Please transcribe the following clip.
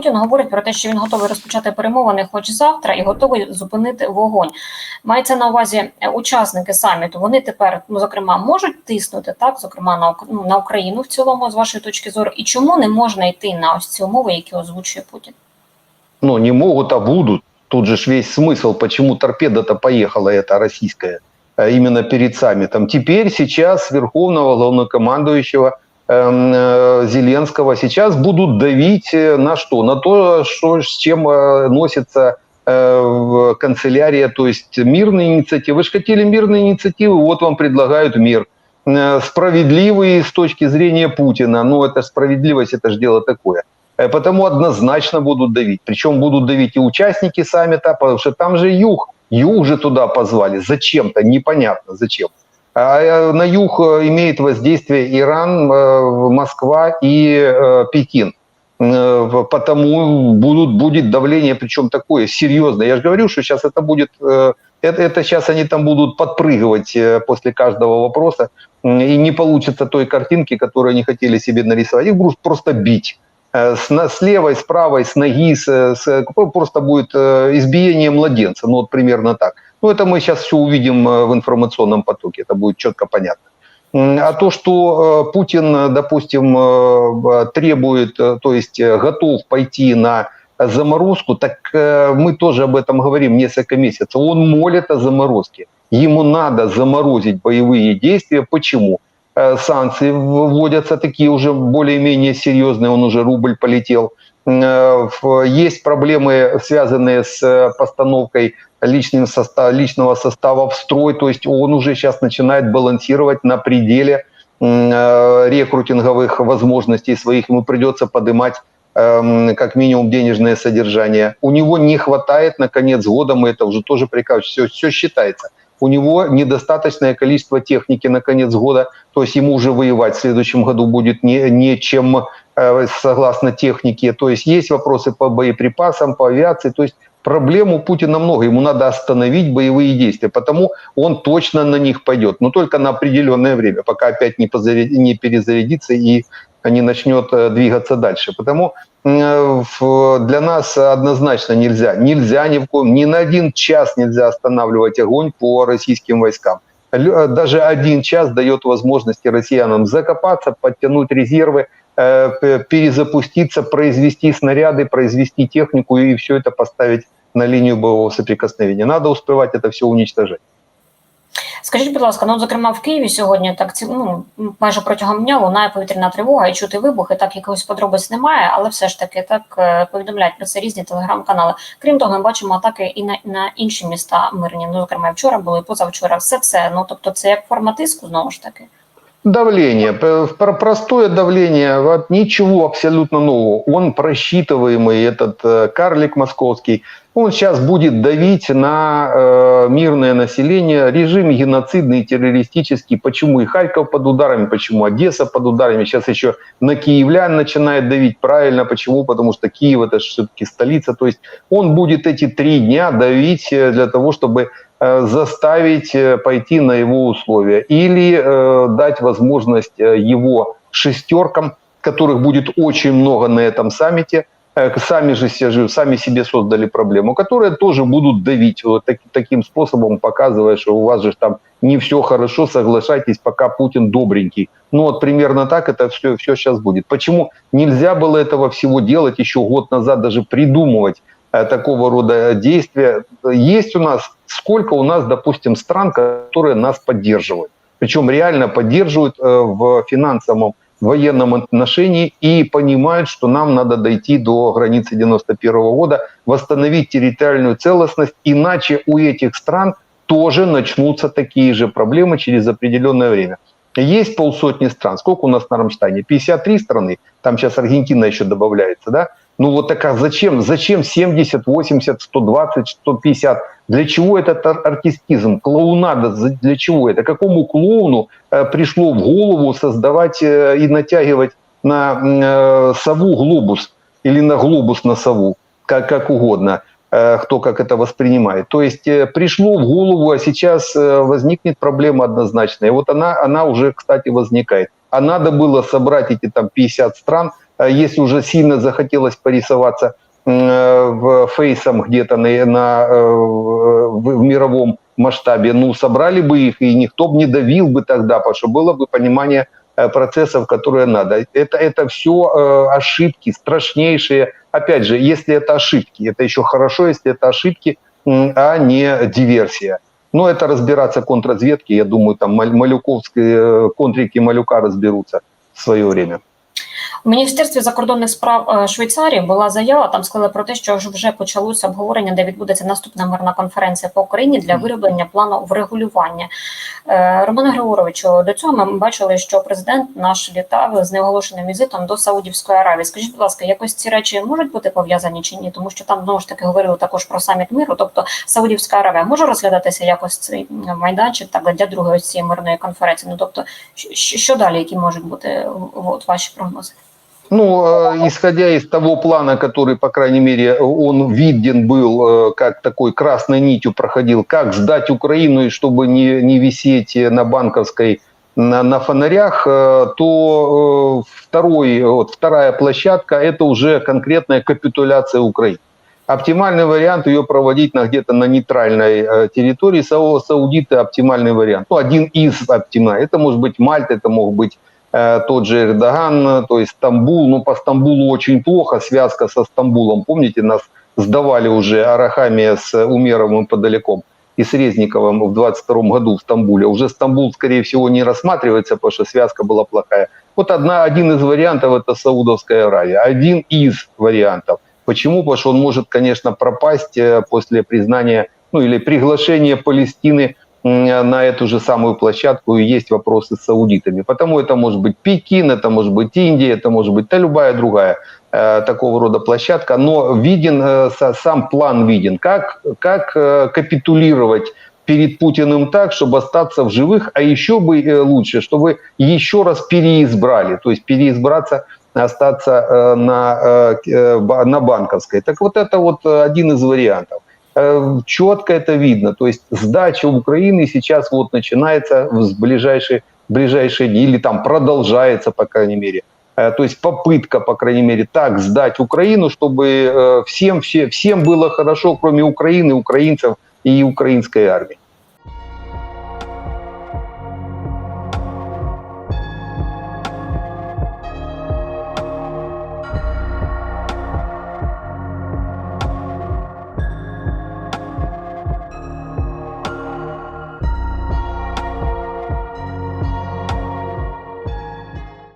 Путін говорить про те, що він готовий розпочати перемовини, хоч завтра, і готовий зупинити вогонь. Мається на увазі е, учасники саміту. Вони тепер, ну зокрема, можуть тиснути так, зокрема на Ук- ну, на Україну в цілому, з вашої точки зору, і чому не можна йти на ось ці умови, які озвучує Путін? Ну, не могут, а будут. Тут же ж весь смысл, почему торпеда-то поехала эта российская э, именно перед саммитом. Теперь, сейчас Верховного Главнокомандующего эм, э, Зеленского сейчас будут давить э, на что? На то, что, с чем э, носится э, канцелярия, то есть мирные инициативы. Вы же хотели мирные инициативы, вот вам предлагают мир. Э, Справедливые с точки зрения Путина, ну это справедливость, это же дело такое. Э, Потому однозначно будут давить. Причем будут давить и участники саммита, потому что там же юг. Юг же туда позвали. Зачем-то, непонятно зачем. А э, на юг э, имеет воздействие Иран, э, Москва и Пекин. Потому будут, будет давление, причем такое серьезное. Я же говорю, что сейчас это будет... Это, это сейчас они там будут подпрыгивать после каждого вопроса, и не получится той картинки, которую они хотели себе нарисовать. Их будут просто бить. С, с левой, с правой, с ноги, с, с- просто будет избиение младенца, ну вот примерно так. Ну это мы сейчас все увидим э, в информационном потоке, это будет четко понятно. А то, что э, Путин, э, допустим, требует, то есть готов пойти на заморозку, так мы тоже об этом говорим несколько месяцев. Он молит о заморозке. Ему надо заморозить боевые действия. Почему? Э, Санкции вводятся такие уже более-менее серьезные, он уже рубль полетел. Э, Есть проблемы, связанные с э, постановкой личным состав, личного состава в строй, то есть он уже сейчас начинает балансировать на пределе рекрутинговых возможностей своих, ему придется поднимать эм, как минимум денежное содержание. У него не хватает на конец года, мы это уже тоже прикажем, все, все считается. У него недостаточное количество техники на конец года, то есть ему уже воевать в следующем году будет не, нечем, э, согласно технике. То есть есть вопросы по боеприпасам, по авиации, то есть проблем у Путина много, ему надо остановить боевые действия, потому он точно на них пойдет, но только на определенное время, пока опять не, позаря- не перезарядится и не начнет э, двигаться дальше. Потому э, для нас однозначно нельзя, нельзя ни в коем, ни на один час нельзя останавливать огонь по российским войскам. Э, Даже один час дает возможности россиянам закопаться, подтянуть резервы, перезапуститься, произвести снаряды, произвести технику и все это поставить на линию боевого соприкосновения. Надо успевать это все уничтожать. Скажіть, будь ласка, ну зокрема в Києві сьогодні так ці ну майже протягом дня лунає повітряна тривога і чути вибухи. Так якихось подробиць немає, але все ж таки так е, повідомляють про це різні телеграм-канали. Крім того, ми бачимо атаки і на, на інші міста мирні. Ну зокрема, і вчора були і позавчора. Все це ну тобто, це як форма тиску знову ж таки. Давление, п- про- простое давление, вот ничего абсолютно нового. Он просчитываемый, этот э, карлик московский, он сейчас будет давить на э, мирное население. Режим геноцидный, террористический. Почему и Харьков под ударами, почему Одесса под ударами. Сейчас еще на киевлян начинает давить. Правильно, почему? Потому что Киев это все-таки столица. То есть он будет эти три дня давить э, для того, чтобы э, заставить э, пойти на его условия или э, дать возможность э, его шестеркам, которых будет очень много на этом саммите, сами же себе, сами себе создали проблему, которые тоже будут давить вот так- таким способом, показывая, что у вас же там не все хорошо, соглашайтесь, пока Путин добренький. Ну вот примерно так это все, все сейчас будет. Почему нельзя было этого всего делать еще год назад, даже придумывать э, такого рода действия? Есть у нас, сколько у нас, допустим, стран, которые нас поддерживают. Причем реально поддерживают э, в финансовом военном отношении и понимают, что нам надо дойти до границы 91 года, восстановить территориальную целостность, иначе у этих стран тоже начнутся такие же проблемы через определенное время. Есть полсотни стран. Сколько у нас на Рамштайне? 53 страны. Там сейчас Аргентина еще добавляется, да? Ну вот так а зачем? Зачем 70, 80, 120, 150? Для чего этот ар- артистизм? Клоунада для чего это? Какому клоуну э, пришло в голову создавать э, и натягивать на э, сову глобус или на глобус на сову, как, как угодно, кто как это воспринимает. То есть пришло в голову, а сейчас возникнет проблема однозначная. И вот она, она уже, кстати, возникает. А надо было собрать эти там 50 стран, если уже сильно захотелось порисоваться э, в фейсом где-то на, на, э, в, мировом масштабе, ну, собрали бы их, и никто бы не давил бы тогда, потому что было бы понимание э, процессов, которые надо. Это, это все э, ошибки, страшнейшие. Опять же, если это ошибки, это еще хорошо, если это ошибки, а не диверсия. Но это разбираться контрразведки, я думаю, там Малюковские э, контрики Малюка разберутся в свое время. У Міністерстві закордонних справ е, Швейцарії була заява. Там сказали про те, що вже почалося обговорення, де відбудеться наступна мирна конференція по Україні для вироблення плану врегулювання. Е, Романе Григоровичу, до цього ми бачили, що президент наш літав з неоголошеним візитом до Саудівської Аравії. Скажіть, будь ласка, якось ці речі можуть бути пов'язані чи ні? Тому що там знову ж таки говорили також про саміт миру. Тобто Саудівська Аравія може розглядатися якось цей майданчик так для другої цієї мирної конференції. Ну тобто, що далі, які можуть бути от ваші прогнози? Ну, э, исходя из того плана, который, по крайней мере, он виден был, э, как такой красной нитью проходил, как сдать Украину, и чтобы не, не висеть на банковской на, на фонарях, э, то второй, вот, вторая площадка – это уже конкретная капитуляция Украины. Оптимальный вариант ее проводить на где-то на нейтральной территории. Сау- Саудиты – оптимальный вариант. Ну, один из оптимальных. Это может быть Мальта, это мог быть тот же Эрдоган, э, то есть Стамбул. Ну, по Стамбулу очень плохо, связка со Стамбулом. Помните, нас сдавали уже Арахамия с Умеровым подалеком и с Резниковым в 22 году в Стамбуле. Уже Стамбул, скорее всего, не рассматривается, потому что связка была плохая. Вот одна, один из вариантов – это Саудовская Аравия. Один из вариантов. Почему? Потому что он может, конечно, пропасть э, после признания, ну или приглашения Палестины на эту же самую площадку, и есть вопросы с саудитами. Потому это может быть Пекин, это может быть Индия, это может быть да, любая другая э, такого рода площадка, но виден, э, са- сам план виден, как, как э, капитулировать перед Путиным так, чтобы остаться в живых, а еще бы э, лучше, чтобы еще раз переизбрали, то есть переизбраться, остаться э, на, э, э, на банковской. Так вот это вот один из вариантов. Э, Четко это видно, то есть сдача Украины сейчас вот начинается в ближайшие, ближайшие дни, или там продолжается, по крайней мере. Э, То есть попытка, по крайней мере, так сдать Украину, чтобы э, всем, все, всем было хорошо, кроме Украины, украинцев и украинской армии.